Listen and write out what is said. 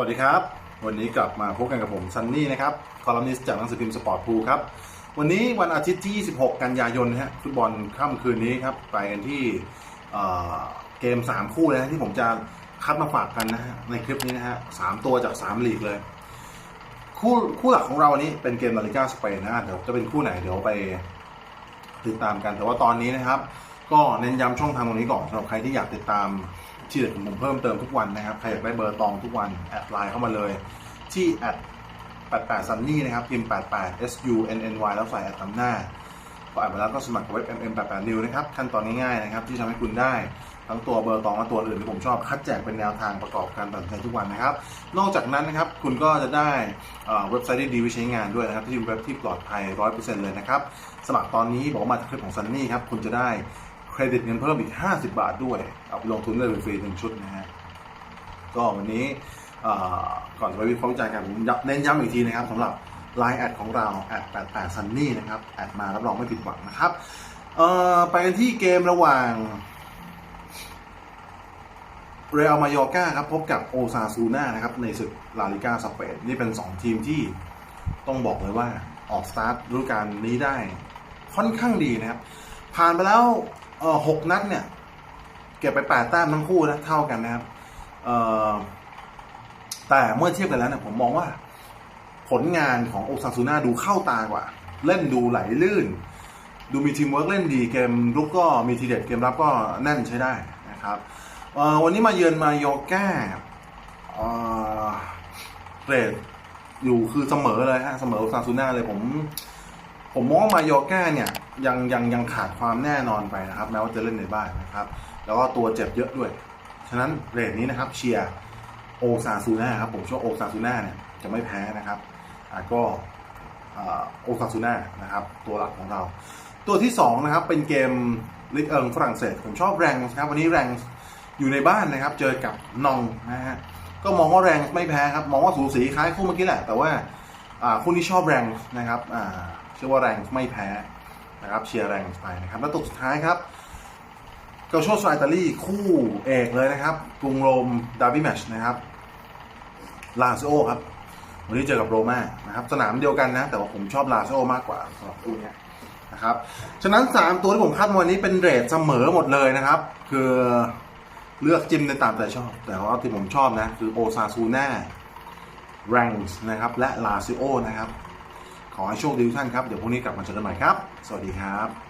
วัสดีครับ วันนี้กลับมาพบกันกับผมซันนี่นะครับ คอลัมนิสต์จากหนังสือพิมพ์สปอร์ตพูครับ วันนี้วันอาทิตย์ที่ 26 กันยายนนะฮะฟุตบอลค่ำคืนนี้ครับ ไปกันที่เเกม 3 คู่นะฮะที่ผมจะคัดมาฝากกันนะฮะในคลิปนี้นะฮะสามตัวจาก 3 ลีกเลย คู่คู่หลักของเราวันนี้เป็นเกมลาลิก้าสเปนนะเดี๋ยวจะเป็นคู่ไหนเดี๋ยวไปติดตามกันแต่ว่าตอนนี้นะครับ ก็เน้นย้ำช่องทางตรงนี้ก่อนสำหรับใครที่อยากติดตามที่เด็ดของผมเพิ่มเติมทุกวันนะครับ ใครอยากได้เบอร์ตองทุกวันแอดไลน์เข้ามาเลย ที่แอด88 Sunny นะครับพิมพ์88 S U N N Y แล้วใส่แอดตามหน้าพออ่านไปแล้วก็สมัครเว็บ MM 88 New นะครับขั้นตอนง่ายๆนะครับ ที่ทำให้คุณได้ทั้งตัวเบอร์ตองและตัวอื่นที่ผมชอบคัดแจกเป็นแนวทางประกอบการตัดสินใจทุกวันนะครับ นอกจากนั้นนะครับคุณก็จะได้เว็บไซต์ที่ดีไว้ใช้งานด้วยนะครับที่เป็นเว็บที่ปลอดภัย 100%เลยนะครับ สมัครตอนนี้บอกมาจากคลิปของซันนี่ครับคุณจะได้ เครดิตเงินเพิ่มอีก 50 บาทด้วย เอาไปลงทุนได้ฟรีหนึ่งชุดนะฮะ ก็วันนี้ก่อนจะไปวิเคราะห์วิจัยกันผมย้ำเน้นย้ำอีกทีนะครับสำหรับ Line แอดของเราแอด88 Sunny นะครับ แอดมารับรองไม่ผิดหวังนะครับไปกันที่เกมระหว่างเรอัลมายอร์กาครับพบกับโอซาซูน่านะครับในศึกลาลิกาสเปนนี่เป็น 2 ทีมที่ต้องบอกเลยว่าออกสตาร์ทฤดูกาลนี้ได้ค่อนข้างดีนะครับ ผ่านไปแล้ว เออหกนัดเนี่ย เก็บไปแปดแต้มทั้งคู่นะเท่ากันนะครับ เออแต่เมื่อเทียบกันแล้วเนี่ยผมมองว่า ผลงานของโอซาซูน่าดูเข้าตากว่า เล่นดูไหลลื่น ดูมีทีมเวิร์กเล่นดีเกมลุกก็มีทีเด็ดเกมรับก็แน่นใช้ได้นะครับวันนี้มาเยือนมาโยก้าเอ่อเรดอยู่คือเสมอเลยฮะเสมอโอซาซูน่าเลยผม ผมมองมาโยก้าเนี่ยยังยังยังขาดความแน่นอนไปนะครับ แม้ว่าจะเล่นในบ้านนะครับ แล้วก็ตัวเจ็บเยอะด้วย ฉะนั้นเรทนี้นะครับเชียร์โอซาซูน่าครับผมเชื่อว่าโอซาซูน่าเนี่ยจะไม่แพ้นะครับอ่าก็โอซาซูน่านะครับ ตัวหลักของเรา ตัวที่สองนะครับเป็นเกมลิกเอิงฝรั่งเศสผมชอบแรงนะครับวันนี้แรงอยู่ในบ้านนะครับ เจอกับนองนะฮะก็มองว่าแรงไม่แพ้ครับ มองว่าสูสีคล้ายคู่เมื่อกี้แหละ แต่ว่า คู่นี้ชอบแรงนะครับเชื่อว่าแรงไม่แพ้นะครับเชียร์แรงไปนะครับแล้วตัวสุดท้ายครับเกาโชสไตรอิตาลีคู่เอกเลยนะครับกรุงโรมดาร์บี้แมชนะครับลาซิโอครับวันนี้เจอกับโรม่านะครับสนามเดียวกันนะ แต่ว่าผมชอบลาซิโอมากกว่าสำหรับคู่นี้นะครับฉะนั้น 3 ตัวที่ผมคาดวันนี้เป็นเรทเสมอหมดเลยนะครับ คือเลือกจิ้มในตามใจชอบ แต่ว่าที่ผมชอบนะ คือโอซาซูน่า แรงส์นะครับ และลาซิโอนะครับ ขอให้โชคดีทุกท่านครับ เดี๋ยวพรุ่งนี้กลับมาเจอกันใหม่ครับ สวัสดีครับ